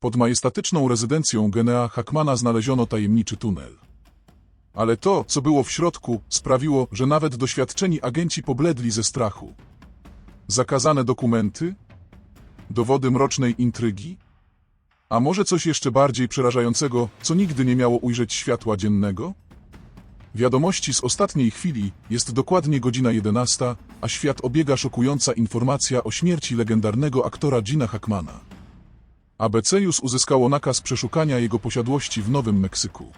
Pod majestatyczną rezydencją Genea Hackmana znaleziono tajemniczy tunel. Ale to, co było w środku, sprawiło, że nawet doświadczeni agenci pobledli ze strachu. Zakazane dokumenty? Dowody mrocznej intrygi? A może coś jeszcze bardziej przerażającego, co nigdy nie miało ujrzeć światła dziennego? Wiadomości z ostatniej chwili jest dokładnie godzina 11, a świat obiega szokująca informacja o śmierci legendarnego aktora Gina Hackmana. ABCius uzyskało nakaz przeszukania jego posiadłości w Nowym Meksyku.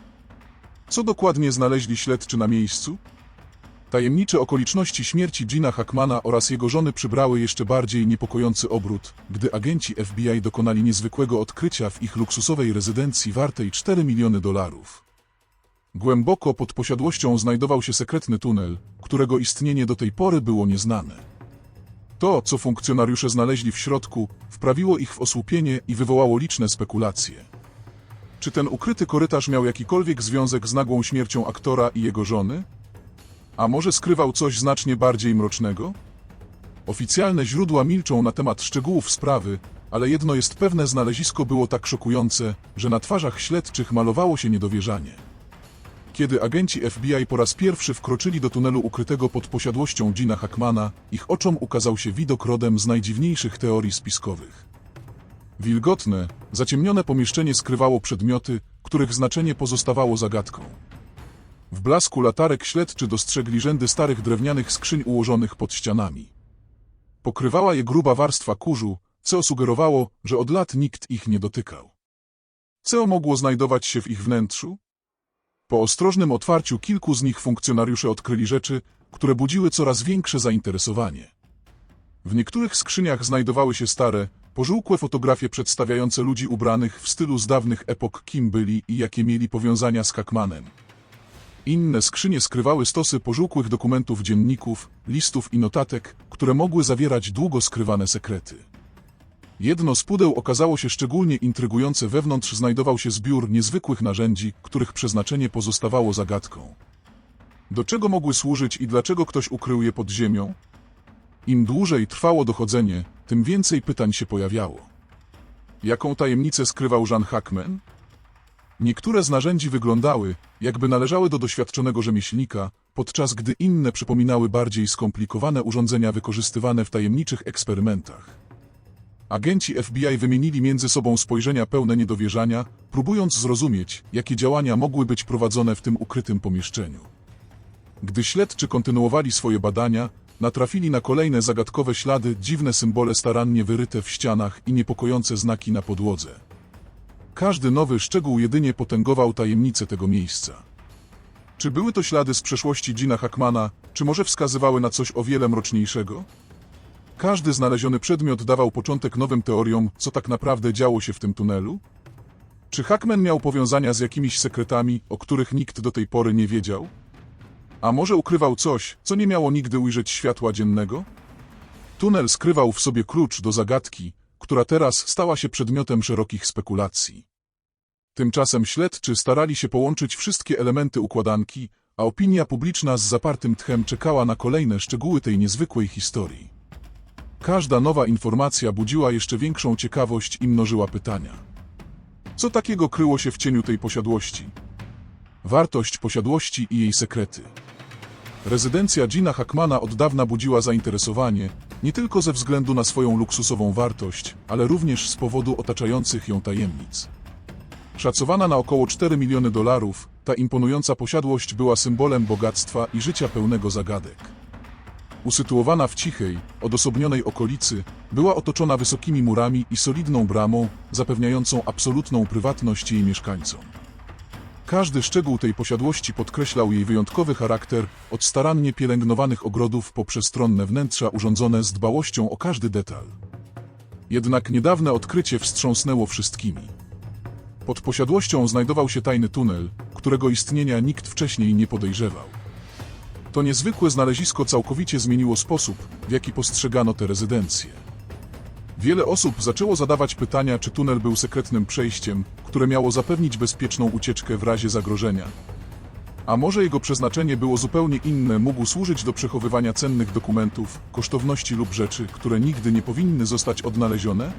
Co dokładnie znaleźli śledczy na miejscu? Tajemnicze okoliczności śmierci Gina Hackmana oraz jego żony przybrały jeszcze bardziej niepokojący obrót, gdy agenci FBI dokonali niezwykłego odkrycia w ich luksusowej rezydencji wartej 4 miliony dolarów. Głęboko pod posiadłością znajdował się sekretny tunel, którego istnienie do tej pory było nieznane. To, co funkcjonariusze znaleźli w środku, wprawiło ich w osłupienie i wywołało liczne spekulacje. Czy ten ukryty korytarz miał jakikolwiek związek z nagłą śmiercią aktora i jego żony? A może skrywał coś znacznie bardziej mrocznego? Oficjalne źródła milczą na temat szczegółów sprawy, ale jedno jest pewne znalezisko było tak szokujące, że na twarzach śledczych malowało się niedowierzanie. Kiedy agenci FBI po raz pierwszy wkroczyli do tunelu ukrytego pod posiadłością Gina Hackmana, ich oczom ukazał się widok rodem z najdziwniejszych teorii spiskowych. Wilgotne, zaciemnione pomieszczenie skrywało przedmioty, których znaczenie pozostawało zagadką. W blasku latarek śledczy dostrzegli rzędy starych drewnianych skrzyń ułożonych pod ścianami. Pokrywała je gruba warstwa kurzu, co sugerowało, że od lat nikt ich nie dotykał. Co mogło znajdować się w ich wnętrzu? Po ostrożnym otwarciu kilku z nich funkcjonariusze odkryli rzeczy, które budziły coraz większe zainteresowanie. W niektórych skrzyniach znajdowały się stare, pożółkłe fotografie przedstawiające ludzi ubranych w stylu z dawnych epok kim byli i jakie mieli powiązania z Hackmanem. Inne skrzynie skrywały stosy pożółkłych dokumentów dzienników, listów i notatek, które mogły zawierać długo skrywane sekrety. Jedno z pudeł okazało się szczególnie intrygujące, wewnątrz znajdował się zbiór niezwykłych narzędzi, których przeznaczenie pozostawało zagadką. Do czego mogły służyć i dlaczego ktoś ukrył je pod ziemią? Im dłużej trwało dochodzenie, tym więcej pytań się pojawiało. Jaką tajemnicę skrywał Jean Hackman? Niektóre z narzędzi wyglądały, jakby należały do doświadczonego rzemieślnika, podczas gdy inne przypominały bardziej skomplikowane urządzenia wykorzystywane w tajemniczych eksperymentach. Agenci FBI wymienili między sobą spojrzenia pełne niedowierzania, próbując zrozumieć, jakie działania mogły być prowadzone w tym ukrytym pomieszczeniu. Gdy śledczy kontynuowali swoje badania, natrafili na kolejne zagadkowe ślady, dziwne symbole starannie wyryte w ścianach i niepokojące znaki na podłodze. Każdy nowy szczegół jedynie potęgował tajemnicę tego miejsca. Czy były to ślady z przeszłości Gina Hackmana, czy może wskazywały na coś o wiele mroczniejszego? Każdy znaleziony przedmiot dawał początek nowym teoriom, co tak naprawdę działo się w tym tunelu? Czy Hackman miał powiązania z jakimiś sekretami, o których nikt do tej pory nie wiedział? A może ukrywał coś, co nie miało nigdy ujrzeć światła dziennego? Tunel skrywał w sobie klucz do zagadki, która teraz stała się przedmiotem szerokich spekulacji. Tymczasem śledczy starali się połączyć wszystkie elementy układanki, a opinia publiczna z zapartym tchem czekała na kolejne szczegóły tej niezwykłej historii. Każda nowa informacja budziła jeszcze większą ciekawość i mnożyła pytania. Co takiego kryło się w cieniu tej posiadłości? Wartość posiadłości i jej sekrety. Rezydencja Gina Hackmana od dawna budziła zainteresowanie, nie tylko ze względu na swoją luksusową wartość, ale również z powodu otaczających ją tajemnic. Szacowana na około 4 miliony dolarów, ta imponująca posiadłość była symbolem bogactwa i życia pełnego zagadek. Usytuowana w cichej, odosobnionej okolicy, była otoczona wysokimi murami i solidną bramą, zapewniającą absolutną prywatność jej mieszkańcom. Każdy szczegół tej posiadłości podkreślał jej wyjątkowy charakter, od starannie pielęgnowanych ogrodów po przestronne wnętrza urządzone z dbałością o każdy detal. Jednak niedawne odkrycie wstrząsnęło wszystkimi. Pod posiadłością znajdował się tajny tunel, którego istnienia nikt wcześniej nie podejrzewał. To niezwykłe znalezisko całkowicie zmieniło sposób, w jaki postrzegano te rezydencje. Wiele osób zaczęło zadawać pytania, czy tunel był sekretnym przejściem, które miało zapewnić bezpieczną ucieczkę w razie zagrożenia. A może jego przeznaczenie było zupełnie inne, mógł służyć do przechowywania cennych dokumentów, kosztowności lub rzeczy, które nigdy nie powinny zostać odnalezione?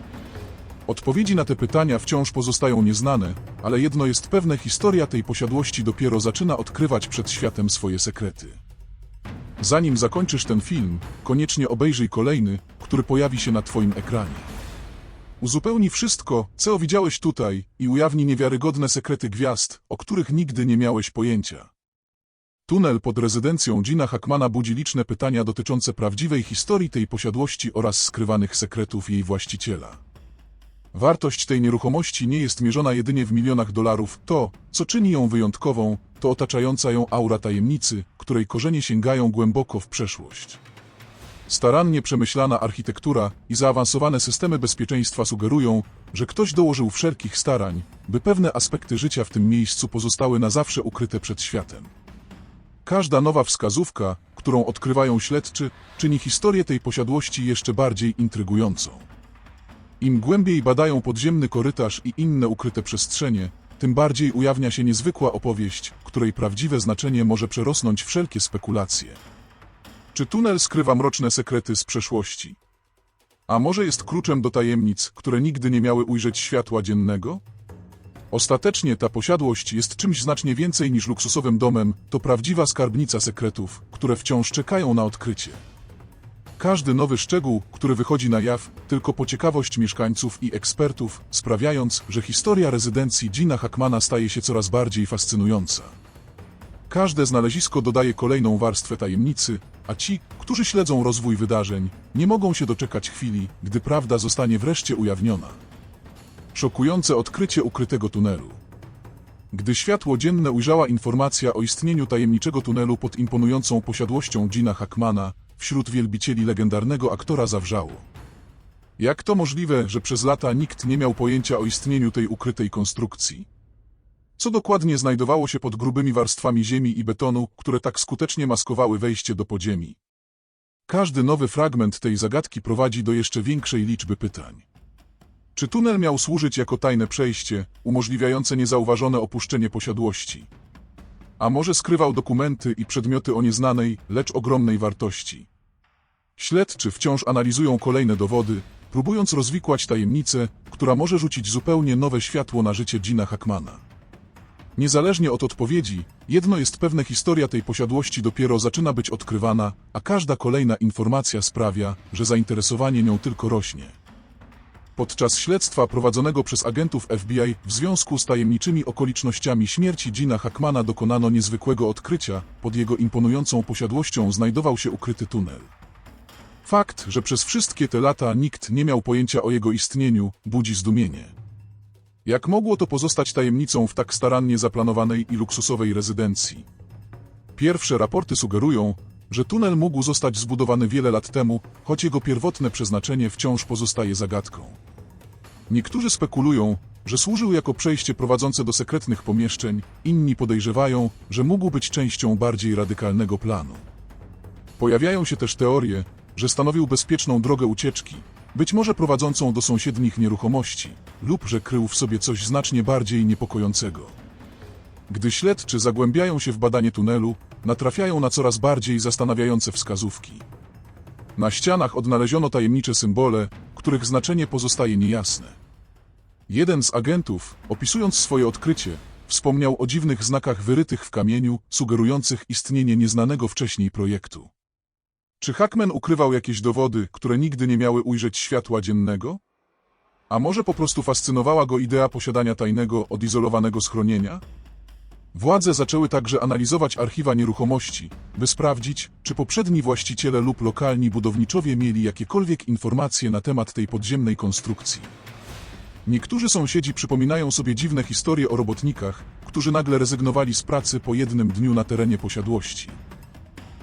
Odpowiedzi na te pytania wciąż pozostają nieznane, ale jedno jest pewne, historia tej posiadłości dopiero zaczyna odkrywać przed światem swoje sekrety. Zanim zakończysz ten film, koniecznie obejrzyj kolejny, który pojawi się na Twoim ekranie. Uzupełni wszystko, co widziałeś tutaj i ujawni niewiarygodne sekrety gwiazd, o których nigdy nie miałeś pojęcia. Tunel pod rezydencją Gina Hackmana budzi liczne pytania dotyczące prawdziwej historii tej posiadłości oraz skrywanych sekretów jej właściciela. Wartość tej nieruchomości nie jest mierzona jedynie w milionach dolarów. To, co czyni ją wyjątkową, to otaczająca ją aura tajemnicy, której korzenie sięgają głęboko w przeszłość. Starannie przemyślana architektura i zaawansowane systemy bezpieczeństwa sugerują, że ktoś dołożył wszelkich starań, by pewne aspekty życia w tym miejscu pozostały na zawsze ukryte przed światem. Każda nowa wskazówka, którą odkrywają śledczy, czyni historię tej posiadłości jeszcze bardziej intrygującą. Im głębiej badają podziemny korytarz i inne ukryte przestrzenie, tym bardziej ujawnia się niezwykła opowieść, której prawdziwe znaczenie może przerosnąć wszelkie spekulacje. Czy tunel skrywa mroczne sekrety z przeszłości? A może jest kluczem do tajemnic, które nigdy nie miały ujrzeć światła dziennego? Ostatecznie ta posiadłość jest czymś znacznie więcej niż luksusowym domem, to prawdziwa skarbnica sekretów, które wciąż czekają na odkrycie. Każdy nowy szczegół, który wychodzi na jaw, tylko po ciekawość mieszkańców i ekspertów, sprawiając, że historia rezydencji Gina Hackmana staje się coraz bardziej fascynująca. Każde znalezisko dodaje kolejną warstwę tajemnicy, a ci, którzy śledzą rozwój wydarzeń, nie mogą się doczekać chwili, gdy prawda zostanie wreszcie ujawniona. Szokujące odkrycie ukrytego tunelu. Gdy światło dzienne ujrzała informacja o istnieniu tajemniczego tunelu pod imponującą posiadłością Gina Hackmana, wśród wielbicieli legendarnego aktora zawrzało. Jak to możliwe, że przez lata nikt nie miał pojęcia o istnieniu tej ukrytej konstrukcji? Co dokładnie znajdowało się pod grubymi warstwami ziemi i betonu, które tak skutecznie maskowały wejście do podziemi? Każdy nowy fragment tej zagadki prowadzi do jeszcze większej liczby pytań. Czy tunel miał służyć jako tajne przejście, umożliwiające niezauważone opuszczenie posiadłości? A może skrywał dokumenty i przedmioty o nieznanej, lecz ogromnej wartości? Śledczy wciąż analizują kolejne dowody, próbując rozwikłać tajemnicę, która może rzucić zupełnie nowe światło na życie Gina Hackmana. Niezależnie od odpowiedzi, jedno jest pewne historia tej posiadłości dopiero zaczyna być odkrywana, a każda kolejna informacja sprawia, że zainteresowanie nią tylko rośnie. Podczas śledztwa prowadzonego przez agentów FBI w związku z tajemniczymi okolicznościami śmierci Gina Hackmana dokonano niezwykłego odkrycia, pod jego imponującą posiadłością znajdował się ukryty tunel. Fakt, że przez wszystkie te lata nikt nie miał pojęcia o jego istnieniu, budzi zdumienie. Jak mogło to pozostać tajemnicą w tak starannie zaplanowanej i luksusowej rezydencji? Pierwsze raporty sugerują, że tunel mógł zostać zbudowany wiele lat temu, choć jego pierwotne przeznaczenie wciąż pozostaje zagadką. Niektórzy spekulują, że służył jako przejście prowadzące do sekretnych pomieszczeń, inni podejrzewają, że mógł być częścią bardziej radykalnego planu. Pojawiają się też teorie, że stanowił bezpieczną drogę ucieczki, być może prowadzącą do sąsiednich nieruchomości, lub że krył w sobie coś znacznie bardziej niepokojącego. Gdy śledczy zagłębiają się w badanie tunelu, natrafiają na coraz bardziej zastanawiające wskazówki. Na ścianach odnaleziono tajemnicze symbole, których znaczenie pozostaje niejasne. Jeden z agentów, opisując swoje odkrycie, wspomniał o dziwnych znakach wyrytych w kamieniu, sugerujących istnienie nieznanego wcześniej projektu. Czy Hackman ukrywał jakieś dowody, które nigdy nie miały ujrzeć światła dziennego? A może po prostu fascynowała go idea posiadania tajnego, odizolowanego schronienia? Władze zaczęły także analizować archiwa nieruchomości, by sprawdzić, czy poprzedni właściciele lub lokalni budowniczowie mieli jakiekolwiek informacje na temat tej podziemnej konstrukcji. Niektórzy sąsiedzi przypominają sobie dziwne historie o robotnikach, którzy nagle rezygnowali z pracy po jednym dniu na terenie posiadłości.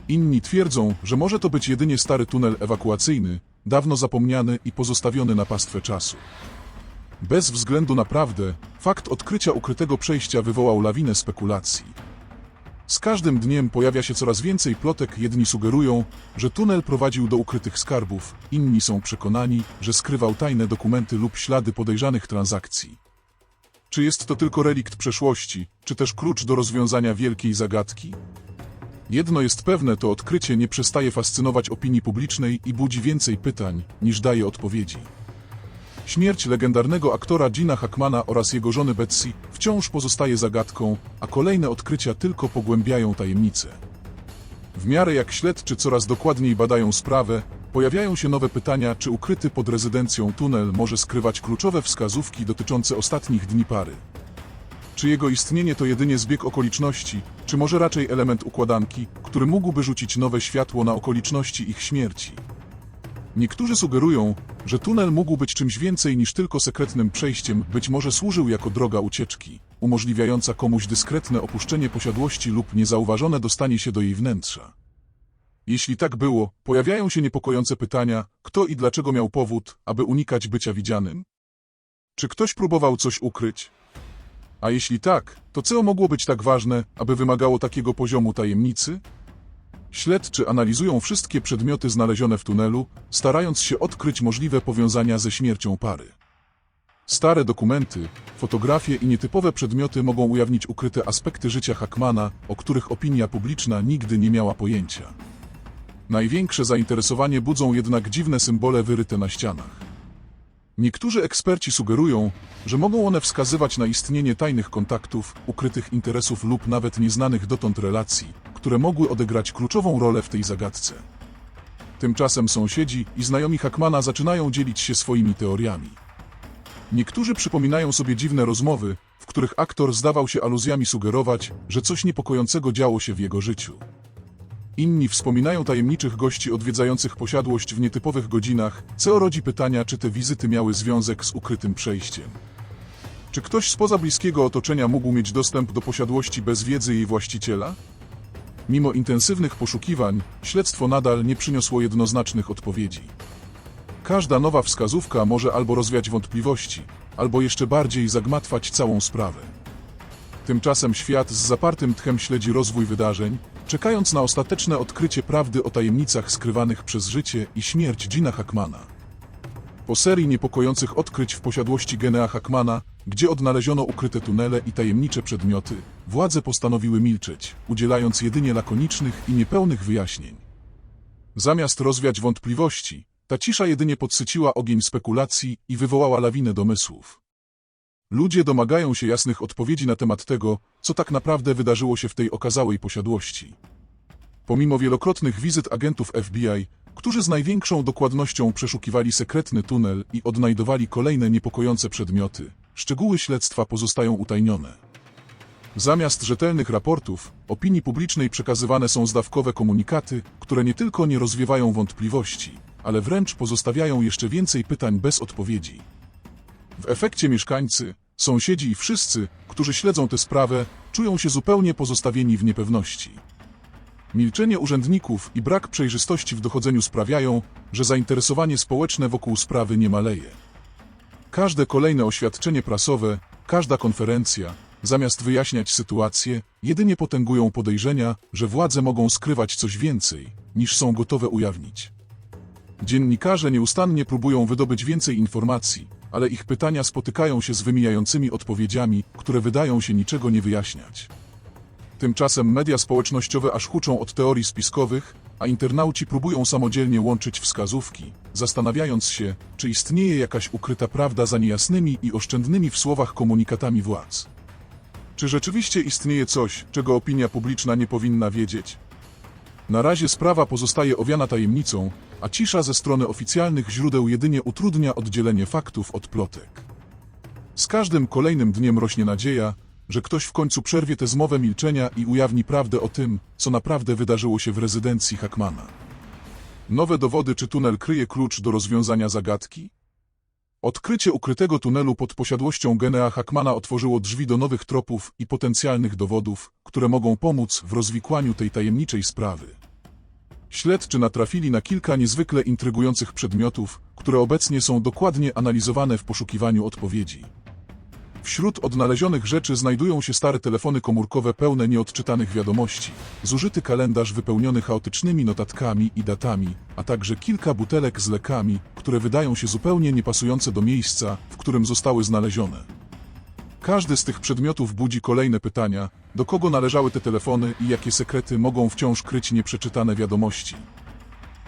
Inni twierdzą, że może to być jedynie stary tunel ewakuacyjny, dawno zapomniany i pozostawiony na pastwę czasu. Bez względu na prawdę, fakt odkrycia ukrytego przejścia wywołał lawinę spekulacji. Z każdym dniem pojawia się coraz więcej plotek, jedni sugerują, że tunel prowadził do ukrytych skarbów, inni są przekonani, że skrywał tajne dokumenty lub ślady podejrzanych transakcji. Czy jest to tylko relikt przeszłości, czy też klucz do rozwiązania wielkiej zagadki? Jedno jest pewne, to odkrycie nie przestaje fascynować opinii publicznej i budzi więcej pytań, niż daje odpowiedzi. Śmierć legendarnego aktora Gina Hackmana oraz jego żony Betsy wciąż pozostaje zagadką, a kolejne odkrycia tylko pogłębiają tajemnicę. W miarę jak śledczy coraz dokładniej badają sprawę, pojawiają się nowe pytania, czy ukryty pod rezydencją tunel może skrywać kluczowe wskazówki dotyczące ostatnich dni pary. Czy jego istnienie to jedynie zbieg okoliczności, czy może raczej element układanki, który mógłby rzucić nowe światło na okoliczności ich śmierci? Niektórzy sugerują, że tunel mógł być czymś więcej niż tylko sekretnym przejściem, być może służył jako droga ucieczki, umożliwiająca komuś dyskretne opuszczenie posiadłości lub niezauważone dostanie się do jej wnętrza. Jeśli tak było, pojawiają się niepokojące pytania, kto i dlaczego miał powód, aby unikać bycia widzianym? Czy ktoś próbował coś ukryć? A jeśli tak, to co mogło być tak ważne, aby wymagało takiego poziomu tajemnicy? Śledczy analizują wszystkie przedmioty znalezione w tunelu, starając się odkryć możliwe powiązania ze śmiercią pary. Stare dokumenty, fotografie i nietypowe przedmioty mogą ujawnić ukryte aspekty życia Hackmana, o których opinia publiczna nigdy nie miała pojęcia. Największe zainteresowanie budzą jednak dziwne symbole wyryte na ścianach. Niektórzy eksperci sugerują, że mogą one wskazywać na istnienie tajnych kontaktów, ukrytych interesów lub nawet nieznanych dotąd relacji, które mogły odegrać kluczową rolę w tej zagadce. Tymczasem sąsiedzi i znajomi Hackmana zaczynają dzielić się swoimi teoriami. Niektórzy przypominają sobie dziwne rozmowy, w których aktor zdawał się aluzjami sugerować, że coś niepokojącego działo się w jego życiu. Inni wspominają tajemniczych gości odwiedzających posiadłość w nietypowych godzinach, co rodzi pytania, czy te wizyty miały związek z ukrytym przejściem. Czy ktoś spoza bliskiego otoczenia mógł mieć dostęp do posiadłości bez wiedzy jej właściciela? Mimo intensywnych poszukiwań, śledztwo nadal nie przyniosło jednoznacznych odpowiedzi. Każda nowa wskazówka może albo rozwiać wątpliwości, albo jeszcze bardziej zagmatwać całą sprawę. Tymczasem świat z zapartym tchem śledzi rozwój wydarzeń, czekając na ostateczne odkrycie prawdy o tajemnicach skrywanych przez życie i śmierć Gina Hackmana. Po serii niepokojących odkryć w posiadłości Genea Hackmana, gdzie odnaleziono ukryte tunele i tajemnicze przedmioty, władze postanowiły milczeć, udzielając jedynie lakonicznych i niepełnych wyjaśnień. Zamiast rozwiać wątpliwości, ta cisza jedynie podsyciła ogień spekulacji i wywołała lawinę domysłów. Ludzie domagają się jasnych odpowiedzi na temat tego, co tak naprawdę wydarzyło się w tej okazałej posiadłości. Pomimo wielokrotnych wizyt agentów FBI, którzy z największą dokładnością przeszukiwali sekretny tunel i odnajdowali kolejne niepokojące przedmioty, szczegóły śledztwa pozostają utajnione. Zamiast rzetelnych raportów, opinii publicznej przekazywane są zdawkowe komunikaty, które nie tylko nie rozwiewają wątpliwości, ale wręcz pozostawiają jeszcze więcej pytań bez odpowiedzi. W efekcie mieszkańcy, sąsiedzi i wszyscy, którzy śledzą tę sprawę, czują się zupełnie pozostawieni w niepewności. Milczenie urzędników i brak przejrzystości w dochodzeniu sprawiają, że zainteresowanie społeczne wokół sprawy nie maleje. Każde kolejne oświadczenie prasowe, każda konferencja, zamiast wyjaśniać sytuację, jedynie potęgują podejrzenia, że władze mogą skrywać coś więcej, niż są gotowe ujawnić. Dziennikarze nieustannie próbują wydobyć więcej informacji, ale ich pytania spotykają się z wymijającymi odpowiedziami, które wydają się niczego nie wyjaśniać. Tymczasem media społecznościowe aż huczą od teorii spiskowych, a internauci próbują samodzielnie łączyć wskazówki, zastanawiając się, czy istnieje jakaś ukryta prawda za niejasnymi i oszczędnymi w słowach komunikatami władz. Czy rzeczywiście istnieje coś, czego opinia publiczna nie powinna wiedzieć? Na razie sprawa pozostaje owiana tajemnicą, a cisza ze strony oficjalnych źródeł jedynie utrudnia oddzielenie faktów od plotek. Z każdym kolejnym dniem rośnie nadzieja, że ktoś w końcu przerwie tę zmowę milczenia i ujawni prawdę o tym, co naprawdę wydarzyło się w rezydencji Hackmana. Nowe dowody czy tunel kryje klucz do rozwiązania zagadki? Odkrycie ukrytego tunelu pod posiadłością Genea Hackmana otworzyło drzwi do nowych tropów i potencjalnych dowodów, które mogą pomóc w rozwikłaniu tej tajemniczej sprawy. Śledczy natrafili na kilka niezwykle intrygujących przedmiotów, które obecnie są dokładnie analizowane w poszukiwaniu odpowiedzi. Wśród odnalezionych rzeczy znajdują się stare telefony komórkowe pełne nieodczytanych wiadomości, zużyty kalendarz wypełniony chaotycznymi notatkami i datami, a także kilka butelek z lekami, które wydają się zupełnie niepasujące do miejsca, w którym zostały znalezione. Każdy z tych przedmiotów budzi kolejne pytania, do kogo należały te telefony i jakie sekrety mogą wciąż kryć nieprzeczytane wiadomości.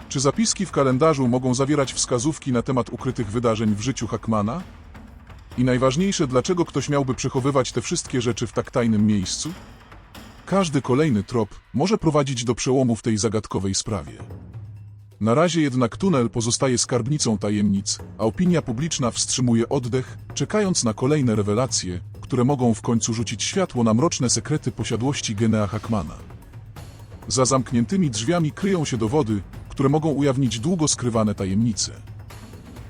Czy zapiski w kalendarzu mogą zawierać wskazówki na temat ukrytych wydarzeń w życiu Hackmana? I najważniejsze, dlaczego ktoś miałby przechowywać te wszystkie rzeczy w tak tajnym miejscu? Każdy kolejny trop może prowadzić do przełomu w tej zagadkowej sprawie. Na razie jednak tunel pozostaje skarbnicą tajemnic, a opinia publiczna wstrzymuje oddech, czekając na kolejne rewelacje, które mogą w końcu rzucić światło na mroczne sekrety posiadłości Genea Hackmana. Za zamkniętymi drzwiami kryją się dowody, które mogą ujawnić długo skrywane tajemnice.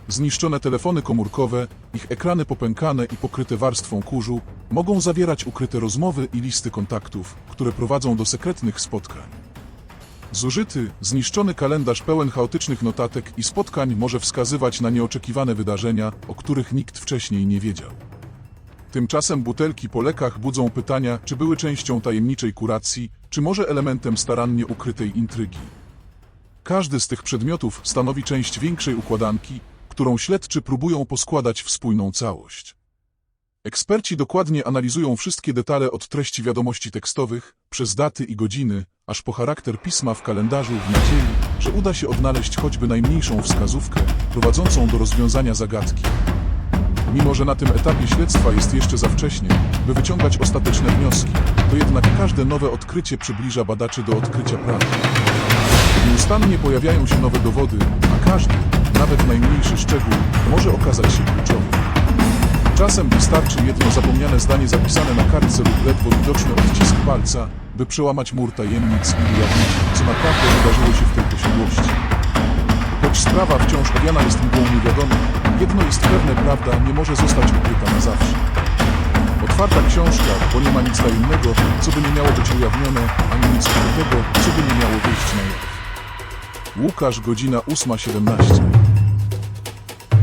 Zniszczone telefony komórkowe, ich ekrany popękane i pokryte warstwą kurzu, mogą zawierać ukryte rozmowy i listy kontaktów, które prowadzą do sekretnych spotkań. Zużyty, zniszczony kalendarz pełen chaotycznych notatek i spotkań może wskazywać na nieoczekiwane wydarzenia, o których nikt wcześniej nie wiedział. Tymczasem butelki po lekach budzą pytania, czy były częścią tajemniczej kuracji, czy może elementem starannie ukrytej intrygi. Każdy z tych przedmiotów stanowi część większej układanki, którą śledczy próbują poskładać w spójną całość. Eksperci dokładnie analizują wszystkie detale od treści wiadomości tekstowych, przez daty i godziny, aż po charakter pisma w kalendarzu w nadziei, że uda się odnaleźć choćby najmniejszą wskazówkę prowadzącą do rozwiązania zagadki. Mimo, że na tym etapie śledztwa jest jeszcze za wcześnie, by wyciągać ostateczne wnioski, to jednak każde nowe odkrycie przybliża badaczy do odkrycia prawdy. Nieustannie pojawiają się nowe dowody, a każdy, nawet najmniejszy szczegół, może okazać się kluczowy. Czasem wystarczy jedno zapomniane zdanie zapisane na kartce lub ledwo widoczny odcisk palca, by przełamać mur tajemnic i ujawnić, co naprawdę wydarzyło się w tej posiadłości. Choć sprawa wciąż owiana jest mgłą niewiadomych, jedno jest pewne, prawda nie może zostać ukryta na zawsze. Otwarta książka, bo nie ma nic tajemnego, co by nie miało być ujawnione, ani nic ukrytego, co by nie miało wyjść na jaw. Łukasz, godzina 8.17.